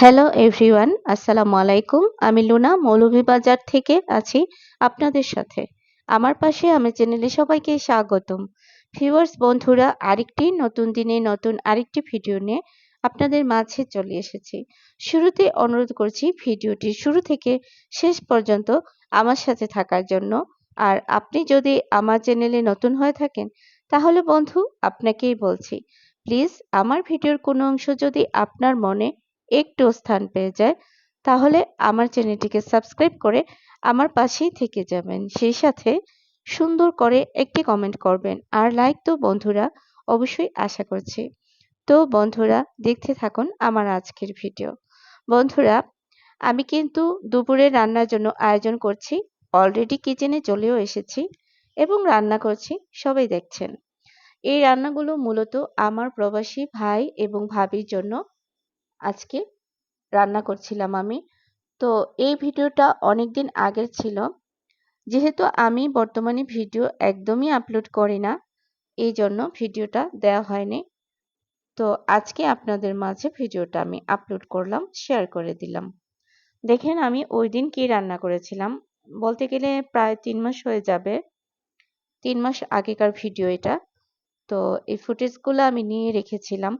Hello everyone আসসালামু আলাইকুম আমি লুনা, মৌলভীবাজার থেকে আছি আপনাদের সাথে। আমার পাশে আমার চ্যানেলে সবাইকে স্বাগতম। ভিউয়ার্স, বন্ধুরা, আরেকটি নতুন দিনে নতুন আরেকটি ভিডিও নিয়ে আপনাদের মাঝে চলে এসেছি। শুরুতে অনুরোধ করছি ভিডিওটি শুরু থেকে শেষ পর্যন্ত আমার সাথে থাকার জন্য। আর আপনি যদি আমার চ্যানেলে নতুন হয়ে থাকেন, তাহলে বন্ধু, আপনাকেই বলছি। প্লিজ, আমার ভিডিওর কোনো অংশ যদি আপনার মনে একটু স্থান পেয়ে যায়, তাহলে আমার চ্যানেলটিকে সাবস্ক্রাইব করে আমার পাশেই থেকে যাবেন। সেই সাথে সুন্দর করে একটি কমেন্ট করবেন। আর লাইক তো বন্ধুরা, অবশ্যই আশা করছি। তো বন্ধুরা, দেখতে থাকুন আমার আজকের ভিডিও বন্ধুরা, আমি কিন্তু দুপুরে রান্নার জন্য আয়োজন করছি অলরেডি কিচেনে চলেও এসেছি এবং রান্না করছি, সবাই দেখছেন। এই রান্নাগুলো মূলত আমার প্রবাসী ভাই এবং ভাবির জন্য আজকে রান্না করছিলাম আমি। তো এই ভিডিওটা অনেক দিন আগের ছিল। যেহেতু আমি বর্তমানে ভিডিও একদমই আপলোড করি না, এই জন্য ভিডিওটা দেওয়া হয়নি। তো আজকে আপনাদের মাঝে ভিডিওটা আমি আপলোড করলাম শেয়ার করে দিলাম। দেখেন আমি ওই দিন কি রান্না করেছিলাম। বলতে গেলে প্রায় তিন মাস হয়ে যাবে। তিন মাস আগেকার ভিডিও এটা। তো এই ফুটেজগুলো আমি নিয়ে রেখেছিলাম।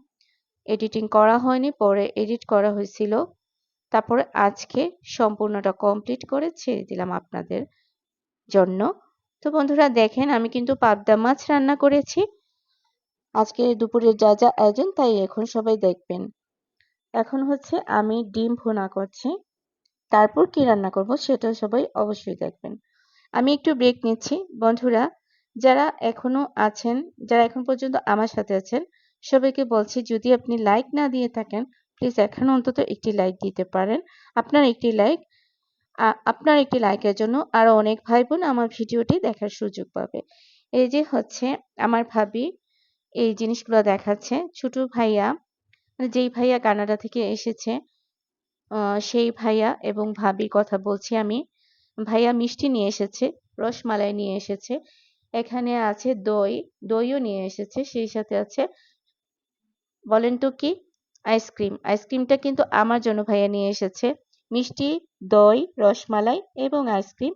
এডিটিং করা হয়নি, পরে এডিট করা হয়েছিল। তারপরে আজকে সম্পূর্ণটা কমপ্লিট করে ছেড়ে দিলাম আপনাদের জন্য। তো বন্ধুরা, দেখেন আমি কিন্তু পাবদা মাছ রান্না করেছি। আজকে দুপুরের যা যা আয়োজন তাই এখন সবাই দেখবেন। এখন হচ্ছে আমি ডিম ভুনা করছি। তারপর কি রান্না করব সেটা সবাই অবশ্যই দেখবেন। আমি একটু ব্রেক নিচ্ছি। বন্ধুরা, যারা এখনও আছেন, যারা এখন পর্যন্ত আমার সাথে আছেন সবাইকে বলছি, যদি আপনি লাইক না দিয়ে থাকেন প্লিজ এখন অন্তত একটি লাইক দিতে পারেন। আপনার একটি লাইক আপনার একটি লাইকের জন্য আরও অনেক ভাই বোন আমার ভিডিওটি দেখার সুযোগ পাবে। এই যে হচ্ছে আমার ভাবি, এই জিনিসগুলো দেখাচ্ছে। ছোট ভাইয়া মানে যেই ভাইয়া কানাডা থেকে এসেছে সেই ভাইয়া এবং ভাবির কথা বলছি আমি। ভাইয়া মিষ্টি নিয়ে এসেছে, রসমালাই নিয়ে এসেছে। এখানে আছে দই, দইও নিয়ে এসেছে, সেই সাথে আছে বলেন তো কি? আইসক্রিম আইসক্রিমটা কিন্তু আমার জন্য ভাইয়া নিয়ে এসেছে। মিষ্টি, দই, রসমালাই এবং আইসক্রিম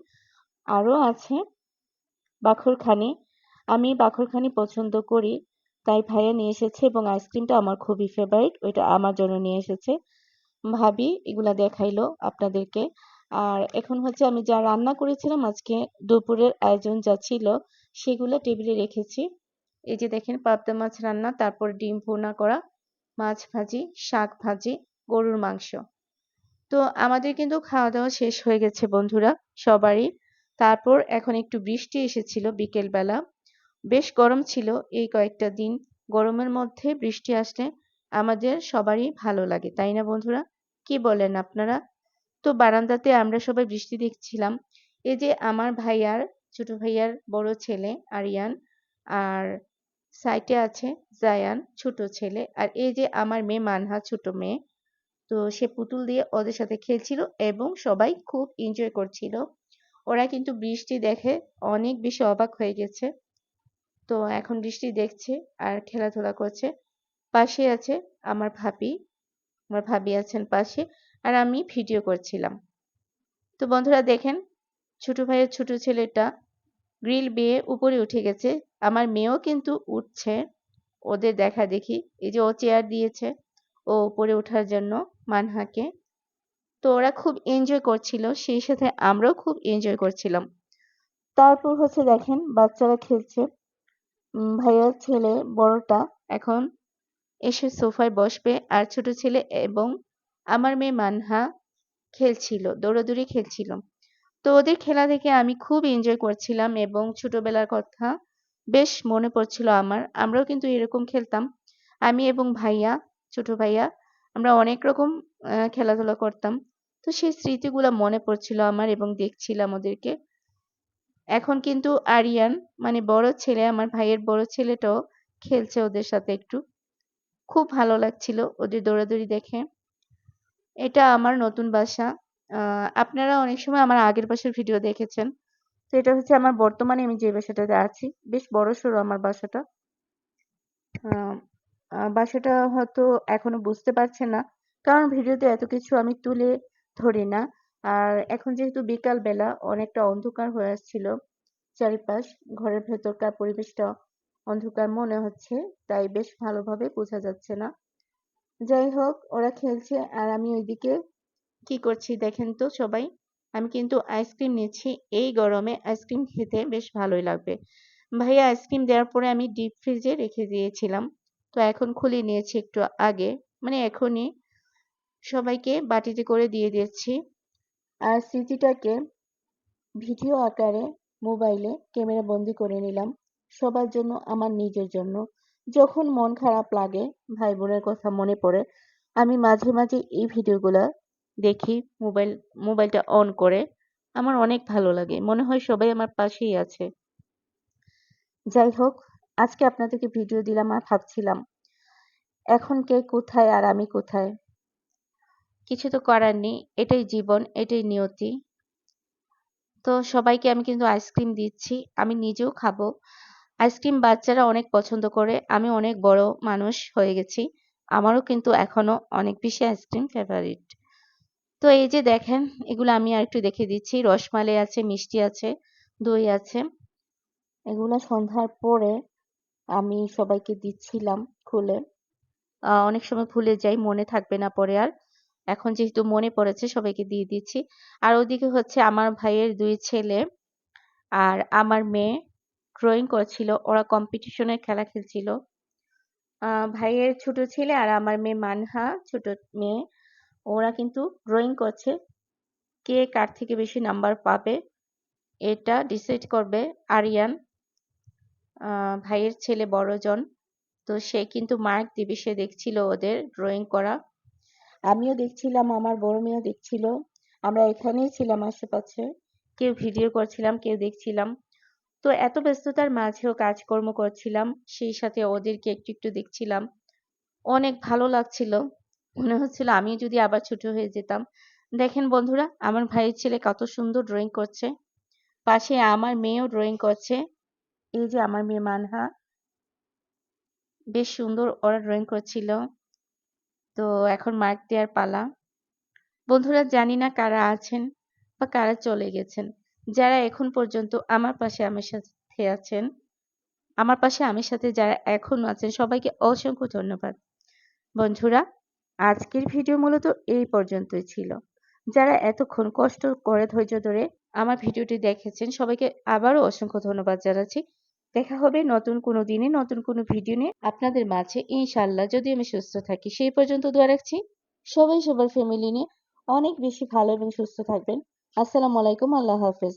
আরও আছে বাখরখানি। আমি বাখরখানি পছন্দ করি, তাই ভাইয়া নিয়ে এসেছে এবং আইসক্রিমটা আমার খুবই ফেভারিট ওইটা আমার জন্য নিয়ে এসেছে। ভাবি এগুলা দেখাইলো আপনাদেরকে। আর এখন হচ্ছে আমি যা রান্না করেছিলাম আজকে দুপুরের আয়োজন যা ছিল, সেগুলো টেবিলে রেখেছি। এই যে দেখেন, পাবদা মাছ রান্না, তারপর ডিম ভুনা করা, মাছ ভাজি, শাক ভাজি, গরুর মাংস। তো আমাদের কিন্তু খাওয়া দাওয়া শেষ হয়ে গেছে বন্ধুরা, সবারই। তারপর এখন একটু বৃষ্টি এসেছিল বিকেল বেলা বেশ গরম ছিল এই কয়েকটা দিন। গরমের মধ্যে বৃষ্টি আসলে আমাদের সবারই ভালো লাগে, তাই না বন্ধুরা? কি বলেন আপনারা? তো বারান্দাতে আমরা সবাই বৃষ্টি দেখছিলাম। এই যে আমার ভাইয়ার, ছোট ভাইয়ার বড় ছেলে আরিয়ান, আর সাইটে আছে জায়ান ছোট ছেলে। আর এই যে আমার মেয়ে মানহা, ছোট মেয়ে, তো সে পুতুল দিয়ে ওদের সাথে খেলছিল এবং সবাই খুব এনজয় করছিল। ওরা কিন্তু বৃষ্টি দেখে অনেক বেশি অবাক হয়ে গেছে। তো এখন বৃষ্টি দেখছে আর খেলাধুলা করছে। পাশে আছে আমার ভাবি। আমার ভাবি আছেন পাশে আর আমি ভিডিও করছিলাম। তো বন্ধুরা দেখেন, ছোট ভাইয়ের ছোট ছেলেটা গ্রিল বেয়ে উপরে উঠে গেছে। আমার মেয়েও কিন্তু উঠছে। ওদের দেখা দেখি। এই যে ও চেয়ার দিয়েছে, ও উপরে ওঠার জন্য মানহাকে। তো ওরা খুব এনজয় করছিল, সেই সাথে আমরাও খুব এনজয় করছিলাম। তারপর হচ্ছে দেখেন, বাচ্চারা খেলছে। ভাইয়ার ছেলে বড়টা এখন এসে সোফায় বসবে আর ছোট ছেলে এবং আমার মেয়ে মানহা খেলছিল, দৌড়াদৌড়ি খেলছিল। তো ওদের খেলা দেখে আমি খুব এনজয় করছিলাম এবং ছোটবেলার কথা বেশ মনে পড়ছিল আমার। আমরাও কিন্তু এরকম খেলতাম। আমি এবং ভাইয়া, ছোট ভাইয়া, আমরা অনেক রকম খেলাধুলা করতাম। তো সেই স্মৃতিগুলো মনে পড়ছিল আমার এবং দেখছিলাম ওদেরকে। এখন কিন্তু আরিয়ান মানে বড় ছেলে, আমার ভাইয়ের বড় ছেলেটাও খেলছে ওদের সাথে একটু। খুব ভালো লাগছিল ওদের দৌড়াদৌড়ি দেখে। এটা আমার নতুন বাসা। আপনারা অনেক সময় আমার আগের বাসার ভিডিও দেখেছেন। তো এটা হচ্ছে আমার বর্তমানে আমি যে বাসাটাতে আছি, বেশ বড় সড়ো আমার বাসাটা। বাসাটা হয়তো এখনও বুঝতে পারছেন না, কারণ ভিডিওতে এত কিছু আমি তুলে ধরি না। আর এখন যেহেতু বিকাল বেলা, অনেকটা অন্ধকার হয়ে আসছিল চারিপাশ, ঘরের ভেতরকার পরিবেশটা অন্ধকার মনে হচ্ছে, তাই বেশ ভালোভাবে বোঝা যাচ্ছে না। যাই হোক, ওরা খেলছে আর আমি ওইদিকে কি করছি দেখেন তো সবাই? আমি কিন্তু আইসক্রিম নিচ্ছি। এই গরমে আইসক্রিম খেতে বেশ ভালোই লাগবে। ভাইয়া আইসক্রিম দেওয়ার পরে আমি ডিপ ফ্রিজে রেখে দিয়েছিলাম। তো এখন খুলে নিয়েছি একটু আগে। মানে এখনই সবাইকে বাটিতে করে দিয়ে দিচ্ছি। আর স্মৃতিটাকে ভিডিও আকারে মোবাইলে ক্যামেরা বন্দি করে নিলাম। সবার জন্য, আমার নিজের জন্য। যখন মন খারাপ লাগে, ভাই বোনের কথা মনে পড়ে, আমি মাঝে মাঝে এই ভিডিওগুলা দেখি মোবাইল, মোবাইলটা অন করে। আমার অনেক ভালো লাগে। মনে হয় সবাই আমার পাশেই আছে। যাই হোক, আজকে আপনাদেরকে ভিডিও দিলাম আর ভাবছিলাম, এখন কে কোথায় আর আমি কোথায়? কিছু তো করার নেই। এটাই জীবন, এটাই নিয়তি। তো সবাইকে আমি কিন্তু আইসক্রিম দিচ্ছি। আমি নিজেও খাব। আইসক্রিম বাচ্চারা অনেক পছন্দ করে। আমি অনেক বড় মানুষ হয়ে গেছি। আমারও কিন্তু এখনও অনেক বেশি আইসক্রিম ফেভারিট তো এই যে দেখেন, এগুলো আমি আর একটু দেখে দিচ্ছি। রসমালাই আছে, মিষ্টি আছে, দই আছে। এগুলো সন্ধ্যার পরে আমি সবাইকে দিচ্ছিলাম খুলে। অনেক সময় ভুলে যাই, মনে থাকবে না পরে আর। এখন যেহেতু মনে পড়েছে, সবাইকে দিয়ে দিচ্ছি। আর ওদিকে হচ্ছে আমার ভাইয়ের দুই ছেলে আর আমার মেয়ে ড্রয়িং করছিল। ওরা কম্পিটিশনের খেলা খেলছিল। ভাইয়ের ছোট ছেলে আর আমার মেয়ে মানহা, ছোট মেয়ে। ওরা কিন্তু ড্রয়িং করছে কে কার থেকে বেশি নাম্বার পাবে, এটা ডিসাইড করবে আরিয়ান ভাইয়ের ছেলে বড়জন তো সে কিন্তু মার্ক দিবে, সে দেখছিল ওদের ড্রয়িং করা। আমিও দেখছিলাম, আমার বড় মেয়েও দেখছিল। আমরা এখানেই ছিলাম আশেপাশে। কেউ ভিডিও করছিলাম, কেউ দেখছিলাম। তো এত ব্যস্ততার মাঝেও কাজকর্ম করছিলাম, সেই সাথে ওদেরকে একটু একটু দেখছিলাম। অনেক ভালো লাগছিল। মনে হচ্ছিল আমি যদি আবার ছোট হয়ে যেতাম। দেখেন বন্ধুরা, আমার ভাইয়ের ছেলে কত সুন্দর ড্রয়িং করছে। পাশে আমার মেয়েও ড্রয়িং করছে। এই যে আমার মেয়ে মানহা। বেশ সুন্দর ওরা ড্রয়িং করছিল। তো এখন মার্ক দেওয়ার পালা। বন্ধুরা, জানি না কারা আছেন বা কারা চলে গেছেন। যারা এখন পর্যন্ত আমার পাশে আমার সাথে আছেন, আমার পাশে আমার সাথে যারা এখন আছেন, সবাইকে অসংখ্য ধন্যবাদ। বন্ধুরা আজকের ভিডিও মূলত এই পর্যন্তই ছিল। যারা এতক্ষণ কষ্ট করে ধৈর্য ধরে আমার ভিডিওটি দেখেছেন, সবাইকে আবারও অসংখ্য ধন্যবাদ জানাচ্ছি। দেখা হবে নতুন কোনো দিনে, নতুন কোনো ভিডিও নিয়ে। আপনাদের মাঝে ইনশাল্লাহ যদি আমি সুস্থ থাকি, সেই পর্যন্ত দোয়া রাখছি। সবাই, সবার ফ্যামিলি নিয়ে অনেক বেশি ভালো এবং সুস্থ থাকবেন। আসসালামু আলাইকুম, আল্লাহ হাফেজ।